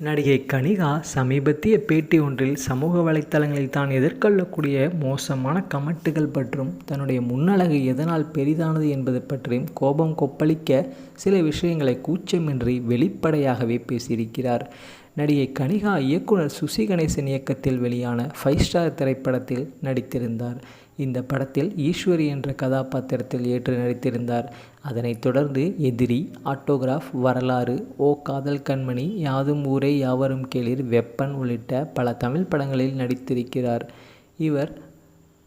நடிகை கனிகா சமீபத்திய பேட்டி ஒன்றில் சமூக வலைத்தளங்களில் தான் எதிர்கொள்ளக்கூடிய மோசமான கமெண்ட்டுகள் பற்றும் தன்னுடைய முன்னழகு எதனால் பெரிதானது என்பது பற்றியும் கோபம் கொப்பளிக்க சில விஷயங்களை கூச்சமின்றி வெளிப்படையாகவே பேசியிருக்கிறார். நடிகை கனிகா இயக்குனர் சுசி கணேசன் இயக்கத்தில் வெளியான ஃபைவ் ஸ்டார் திரைப்படத்தில் நடித்திருந்தார். இந்த படத்தில் ஈஸ்வரி என்ற கதாபாத்திரத்தில் ஏற்று நடித்திருந்தார். அதனைத் தொடர்ந்து எதிரி ஆட்டோகிராஃப் வரலாறு ஓ காதல் கண்மணி யாதும் ஊரே யாவரும் கேளிர் வெப்பன் உள்ளிட்ட பல தமிழ் படங்களில் நடித்திருக்கிறார். இவர்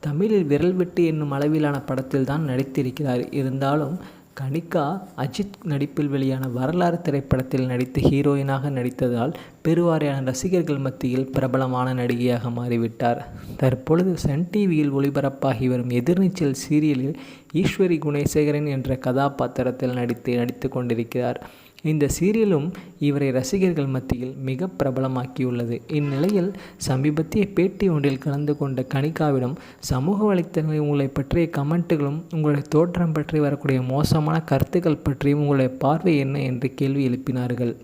தமிழில் விரல் வெட்டு என்னும் அளவிலான படத்தில் தான் நடித்திருக்கிறார். இருந்தாலும் கனிகா அஜித் நடிப்பில் வெளியான வரலாறு திரைப்படத்தில் நடித்து ஹீரோயினாக நடித்ததால் பெருவாரியான ரசிகர்கள் மத்தியில் பிரபலமான நடிகையாக மாறிவிட்டார். தற்பொழுது சன் டிவியில் ஒளிபரப்பாகி வரும் எதிர்நீச்சல் சீரியலில் ஈஸ்வரி குணேசேகரன் என்ற கதாபாத்திரத்தில் நடித்து நடித்து கொண்டிருக்கிறார். இந்த சீரியலும் இவரை ரசிகர்கள் மத்தியில் மிக பிரபலமாக்கியுள்ளது. இந்நிலையில் சமீபத்திய பேட்டி ஒன்றில் கலந்து கொண்ட கணிகாவிடம் சமூக வலைத்தளங்களில் உங்களை பற்றிய கமெண்ட்டுகளும் உங்களுடைய தோற்றம் பற்றி வரக்கூடிய மோசமான கருத்துக்கள் பற்றியும் உங்களுடைய பார்வை என்ன என்று கேள்வி எழுப்பினார்கள்.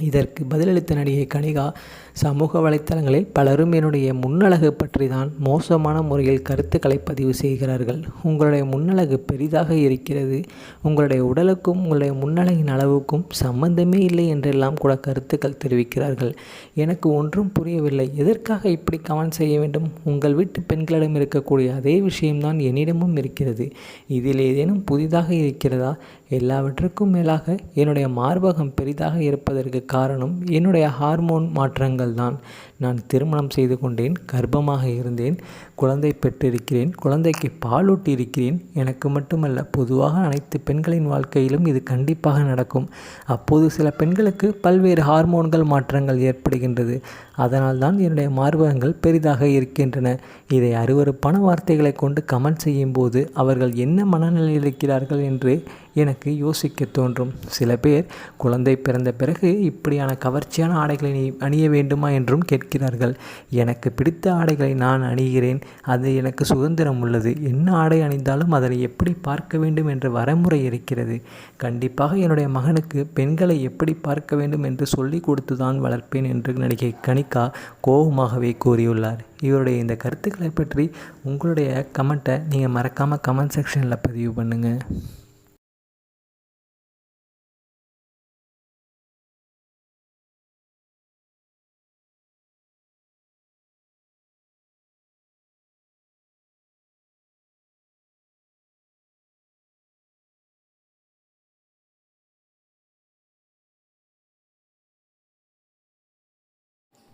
இதற்கு பதிலளித்த நடிகை கனிகா சமூக வலைத்தளங்களில் பலரும் என்னுடைய முன்னழகு பற்றி தான் மோசமான முறையில் கருத்துக்களை பதிவு செய்கிறார்கள். உங்களுடைய முன்னழகு பெரிதாக இருக்கிறது. உங்களுடைய உடலுக்கும் உங்களுடைய முன்னழகின் அளவுக்கும் சம்பந்தமே இல்லை என்றெல்லாம் கூட கருத்துக்கள் தெரிவிக்கிறார்கள். எனக்கு ஒன்றும் புரியவில்லை. எதற்காக இப்படி கவனம் செய்ய வேண்டும்? உங்கள் வீட்டு பெண்களிடம் இருக்கக்கூடிய அதே விஷயம்தான் என்னிடமும் இருக்கிறது. இதில் ஏதேனும் புதிதாக இருக்கிறதா? எல்லாவற்றுக்கும் மேலாக என்னுடைய மார்பகம் பெரிதாக இருப்பதற்கு காரணம் என்னுடைய ஹார்மோன் மாற்றங்கள் தான் நான் திருமணம் செய்து கொண்டேன் கர்ப்பமாக இருந்தேன் குழந்தை பெற்றிருக்கிறேன் குழந்தைக்கு பாலூட்டி இருக்கிறேன் எனக்கு மட்டுமல்ல பொதுவாக அனைத்து பெண்களின் வாழ்க்கையிலும் இது கண்டிப்பாக நடக்கும். அப்போது சில பெண்களுக்கு பல்வேறு ஹார்மோன்கள் மாற்றங்கள் ஏற்படுகின்றது. அதனால் தான் என்னுடைய மார்பகங்கள் பெரிதாக இருக்கின்றன. இதை அருவறுப்பான வார்த்தைகளை கொண்டு கமெண்ட் செய்யும்போது அவர்கள் என்ன மனநிலையில் இருக்கிறார்கள் என்று எனக்கு யோசிக்க தோன்றும். சில பேர் குழந்தை பிறந்த பிறகு இப்படியான கவர்ச்சியான ஆடைகளை அணிய வேண்டுமா என்றும் கேட்கிறார்கள் எனக்கு பிடித்த ஆடைகளை நான் அணிகிறேன். அது எனக்கு சுதந்திரம் உள்ளது. என்ன ஆடை அணிந்தாலும் அதனை எப்படி பார்க்க வேண்டும் என்ற வரைமுறை இருக்கிறது. கண்டிப்பாக என்னுடைய மகனுக்கு பெண்களை எப்படி பார்க்க வேண்டும் என்று சொல்லிக் கொடுத்து தான் வளர்ப்பேன் என்று நடிகை கனிகா கோபமாகவே கூறியுள்ளார். இவருடைய இந்த கருத்துக்களை பற்றி உங்களுடைய கமெண்ட்டை நீங்கள் மறக்காமல் கமெண்ட் செக்ஷனில் பதிவு பண்ணுங்கள்